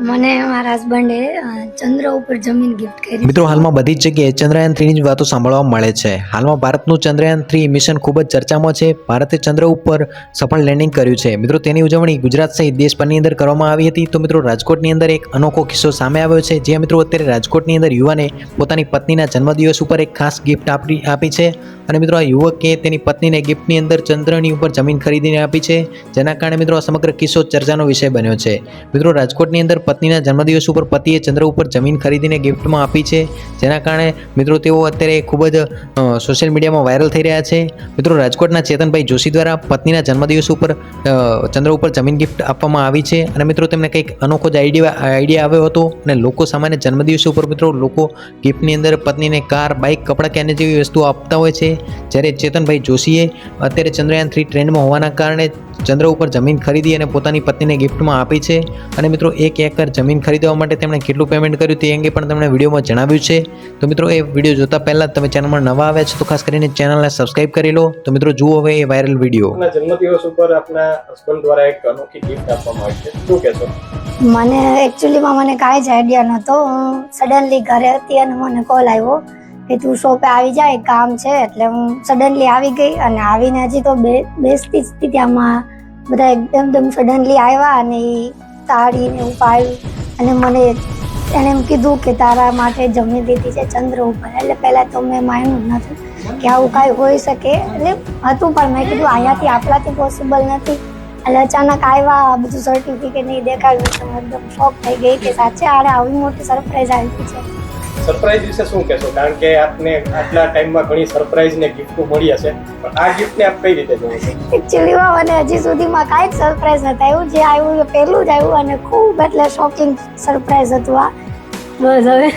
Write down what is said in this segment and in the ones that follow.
મને મારા હસબન્ડે ચંદ્ર ઉપર જમીન ગિફ્ટ કરી. મિત્રો, હાલમાં બધી જ જગ્યાએ ચંદ્રયાન થ્રીની જ વાતો સાંભળવા મળે છે. હાલમાં ભારતનું ચંદ્રયાન થ્રી મિશન ખૂબ જ ચર્ચામાં છે. ભારતે ચંદ્ર ઉપર સફળ લેન્ડિંગ કર્યું છે. મિત્રો, તેની ઉજવણી ગુજરાત સહિત દેશભરની અંદર કરવામાં આવી હતી. તો મિત્રો, રાજકોટની અંદર એક અનોખો કિસ્સો સામે આવ્યો છે, જ્યાં મિત્રો, અત્યારે રાજકોટની અંદર યુવાને પોતાની પત્નીના જન્મદિવસ ઉપર એક ખાસ ગિફ્ટ આપી આપી છે. અને મિત્રો, આ યુવકે તેની પત્નીને ગિફ્ટની અંદર ચંદ્રની ઉપર જમીન ખરીદીને આપી છે. જેના કારણે મિત્રો, આ સમગ્ર કિસ્સો ચર્ચાનો વિષય બન્યો છે. મિત્રો, રાજકોટની અંદર પત્નીના જન્મદિવસ ઉપર પતિએ ચંદ્ર ઉપર જમીન ખરીદીને ગિફ્ટમાં આપી છે. જેના કારણે મિત્રો તેઓ અત્યારે ખૂબ જ સોશિયલ મીડિયામાં વાયરલ થઈ રહ્યા છે. મિત્રો રાજકોટના ચેતનભાઈ જોશી દ્વારા પત્નીના જન્મદિવસ ઉપર ચંદ્ર ઉપર જમીન ગિફ્ટ આપવામાં આવી છે. અને મિત્રો તેમને કંઈક અનોખો જ આઈડિયા આઈડિયા આવ્યો હતો. અને લોકો સામાન્ય જન્મદિવસ ઉપર મિત્રો લોકો ગિફ્ટની અંદર પત્નીને કાર બાઇક કપડાં કે જેવી વસ્તુઓ આપતા હોય છે. જ્યારે ચેતનભાઈ જોશીએ અત્યારે ચંદ્રયાન થ્રી ટ્રેન્ડમાં હોવાના કારણે ચંદ્ર ઉપર જમીન ખરીદી અને પોતાની પત્નીને ગિફ્ટમાં આપી છે. અને મિત્રો એક એકર જમીન ખરીદવા માટે તેમણે કેટલું પેમેન્ટ કર્યું તે અંગે પણ તેમણે વિડીયોમાં જણાવ્યું છે. તો મિત્રો એ વીડિયો જોતા પહેલાં તમે ચેનલમાં નવા આવ્યા છો તો ખાસ કરીને ચેનલને સબસ્ક્રાઇબ કરી લો. તો મિત્રો જુઓ હવે એ વાયરલ વીડિયો જન્મદિવસ ઉપર આપના હસબન્ડ દ્વારા એક અનોખી ગિફ્ટ આપવામાં આવી છે. શું કહેશો? મને એકચ્યુઅલીમાં મને કાંઈ જ આઈડિયા નહોતો. હું સડનલી ઘરે હતી અને મને કોલ આવ્યો. કે તું શોપે આવી જાય, કામ છે, એટલે હું સડનલી આવી ગઈ અને આવીને હજી તો બેસતી જ હતી ત્યાંમાં. બધા એકદમ દમ સડનલી આવ્યા અને એ તાળીને એવું પાડ્યું અને મને એણે એમ કીધું કે તારા માટે જમી દીધી છે ચંદ્ર ઉપર. એટલે પહેલાં તો મેં માન્યું જ નથી કે આવું કાંઈ હોઈ શકે. એટલે હતું પણ મેં કીધું અહીંયાથી આપણાથી પોસિબલ નથી. એટલે અચાનક આવ્યા બધું સર્ટિફિકેટ નહીં દેખાડ્યું તો એકદમ શોક થઈ ગઈ કે સાચે આને આવી મોટી સરપ્રાઈઝ આવી છે. સરપ્રાઈઝ વિશે શું કહેશો? કારણ કે આપને આટલા ટાઈમમાં ઘણી સરપ્રાઈઝ ને ગિફ્ટો મળી હશે. પણ આ ગિફ્ટને આપ કઈ રીતે જોવો છો? એકચ્યુઅલીમાં મને હજી સુધીમાં કાંઈ જ સરપ્રાઈઝ નતા આવ્યું જે આવ્યું એ પહેલું જ આવ્યું અને ખૂબ એટલે શોકિંગ સરપ્રાઈઝ હતું આ. બસ હવે.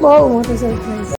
બહુ મોટું સરપ્રાઈઝ